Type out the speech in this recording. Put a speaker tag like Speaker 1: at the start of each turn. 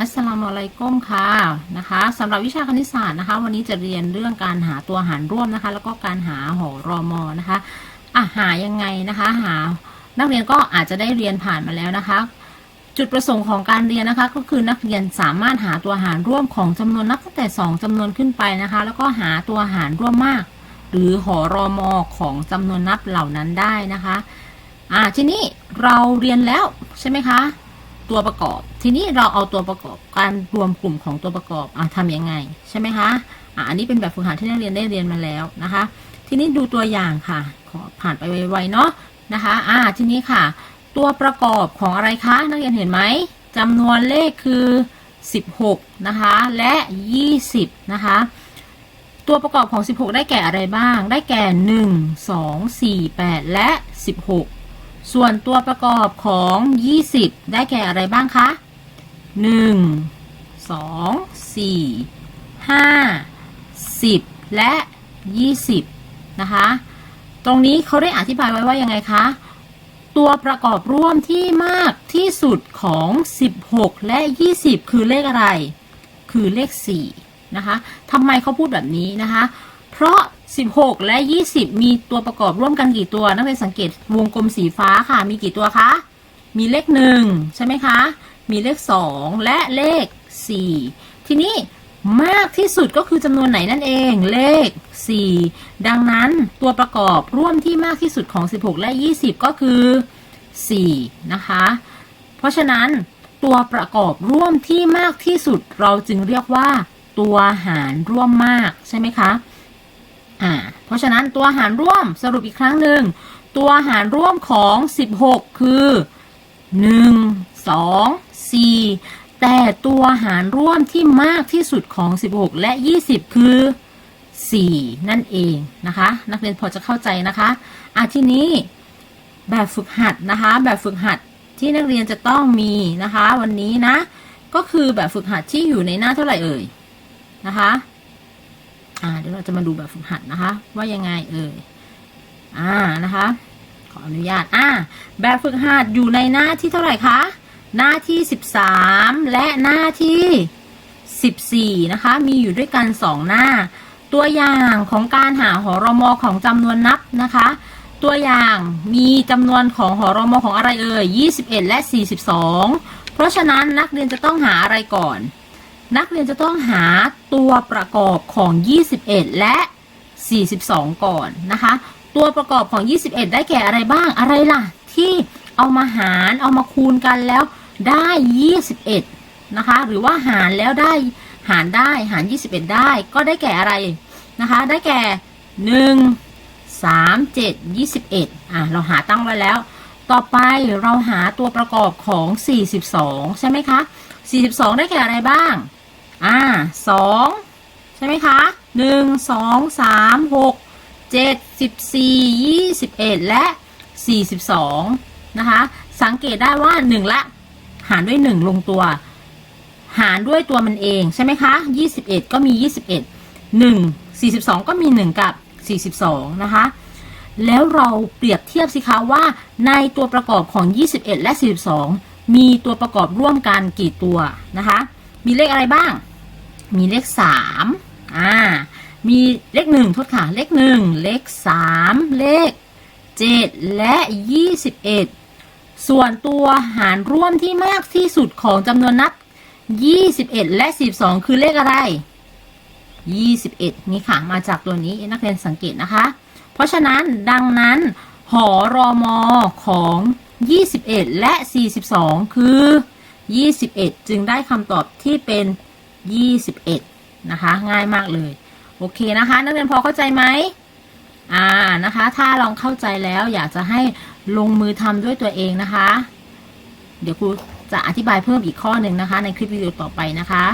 Speaker 1: อัสสลามุอะลัยกุมค่ะนะคะสำหรับวิชาคณิตศาสตร์นะคะ วันนี้จะเรียนเรื่องการหาตัวหารร่วมนะคะ แล้วก็การหาหอรอมอนะคะอะหายังไงนะคะ หา นักเรียนก็อาจจะได้เรียนผ่านมาแล้วนะคะ จุดประสงค์ของการเรียนนะคะ ก็คือนักเรียนสามารถหาตัวหารร่วมของจำนวนนับตั้งแต่ 2จำนวนขึ้นไปนะคะ แล้วก็หาตัวหารร่วมมาก หรือหอรอมอของจำนวนนับเหล่านั้นได้นะคะอ่าทีนี้เราเรียนแล้วใช่ไหมคะ ตัวประกอบ ทีนี้เราเอาตัวประกอบการรวมกลุ่มของตัวประกอบอะทำยังไง ใช่ไหมคะอะอันนี้เป็นแบบฝึกหัดที่นักเรียนได้เรียนมาแล้วนะคะ ทีนี้ดูตัวอย่างค่ะ ขอผ่านไปไวๆเนาะนะคะอ่าทีนี้ค่ะ ตัวประกอบของอะไรคะ นักเรียนเห็นไหมจำนวนเลขคือ 16 นะคะ และ 20 นะคะ ตัวประกอบของ 16 ได้แก่อะไรบ้าง ได้แก่ 1 2 4 8 และ 16 ส่วนตัวประกอบของ 20 ได้แก่อะไรบ้างคะ 1 2 4 5 10 และ 20 นะคะ ตรงนี้เขาได้อธิบายไว้ว่ายังไงคะ ตัวประกอบร่วมที่มากที่สุดของ 16 และ 20 คือเลขอะไร คือเลข 4 นะคะทำไมเขาพูดแบบนี้นะคะ เพราะ 16 และ 20 มีตัวประกอบร่วมกันกี่ตัว นักเรียนสังเกตวงกลมสีฟ้าค่ะ มีกี่ตัวคะ มีเลข 1 ใช่ไหมคะ มีเลข 2 และเลข 4 ทีนี้มากที่สุดก็คือจำนวนไหนนั่นเองเลข 4 ดังนั้นตัวประกอบร่วมที่มากที่สุดของ 16 และ 20 ก็คือ 4 นะคะ เพราะฉะนั้นตัวประกอบร่วมที่มากที่สุดเราจึงเรียกว่า ตัวหารร่วมมากใช่ไหมคะ อ่าเพราะฉะนั้นตัวหารร่วมสรุปอีกครั้งหนึ่งตัวหารร่วมของ 16 คือ 1 2 4 แต่ตัวหารร่วมที่มากที่สุดของ 16 และ 20 คือ 4 นั่นเองนะคะ นักเรียนพอจะเข้าใจนะคะอะทีนี้แบบฝึกหัดนะคะ แบบฝึกหัดที่นักเรียนจะต้องมีนะคะ วันนี้นะ ก็คือแบบฝึกหัดที่อยู่ในหน้าเท่าไหร่เอ่ยนะคะ อ่าเดี๋ยวเราจะมาดูแบบฝึกหัดนะคะ ว่ายังไงเอ่ยอ่านะคะ ขออนุญาตอ่าแบบฝึกหัดอยู่ในหน้าที่เท่าไหร่คะหน้าที่ 13 และหน้าที่ 14 นะคะ มีอยู่ด้วยกัน 2 หน้า ตัวอย่างของการหาหอรมอของจำนวนนับนะคะ ตัวอย่างมีจำนวนของหอรมอของอะไรเอ่ย 21 และ 42 เพราะฉะนั้นนักเรียนจะต้องหาอะไรก่อน นักเรียนจะต้องหาตัวประกอบของ 21 และ 42 ก่อนนะคะ ตัวประกอบของ 21 ได้แก่อะไรบ้างอะไรล่ะ ที่เอามาหารเอามาคูณกันแล้วได้ 21 นะคะ หรือว่าหารแล้วได้หารได้หาร 21 ได้ก็ได้แก่อะไรนะคะ ได้แก่ 1 3 7 21อะเราหาตั้งไว้แล้ว ต่อไปเราหาตัวประกอบของ 42 ใช่ไหมคะ 42 ได้แก่อะไรบ้าง อ่าสองใช่ไหมคะหนึ่งสองสามหกเจ็ดสิบสี่ยี่สิบเอ็ดและสี่สิบสองนะคะ สังเกตได้ว่าหนึ่งละ หารด้วยหนึ่งลงตัว หารด้วยตัวมันเองใช่ไหมคะยี่สิบเอ็ดก็มียี่สิบเอ็ดหนึ่งสี่สิบสองก็มีหนึ่งกับสี่สิบสองนะคะแล้วเราเปรียบเทียบสิคะว่าในตัวประกอบของยี่สิบเอ็ดและสี่สิบสองมีตัวประกอบร่วมกันกี่ตัวนะคะ มีเลขอะไรบ้าง มีเลข3อ่า มีเลข1โทษค่ะ เลข1เลข3เลข7และ21ส่วนตัวหารร่วมที่มากที่สุดของจำนวนนับ21และ12คือเลขอะไร21นี่ค่ะ มาจากตัวนี้นักเรียนสังเกตนะคะ เพราะฉะนั้นดังนั้นหอรอมอของ 21 และ 42 คือ 21 จึงได้คำตอบที่เป็น 21 นะคะ ง่ายมากเลย โอเคนะคะ นักเรียนพอเข้าใจไหมอ่านะคะ ถ้าลองเข้าใจแล้วอยากจะให้ลงมือทำด้วยตัวเองนะคะ เดี๋ยวครูจะอธิบายเพิ่มอีกข้อหนึ่งนะคะ ในคลิปวิดีโอต่อไปนะคะ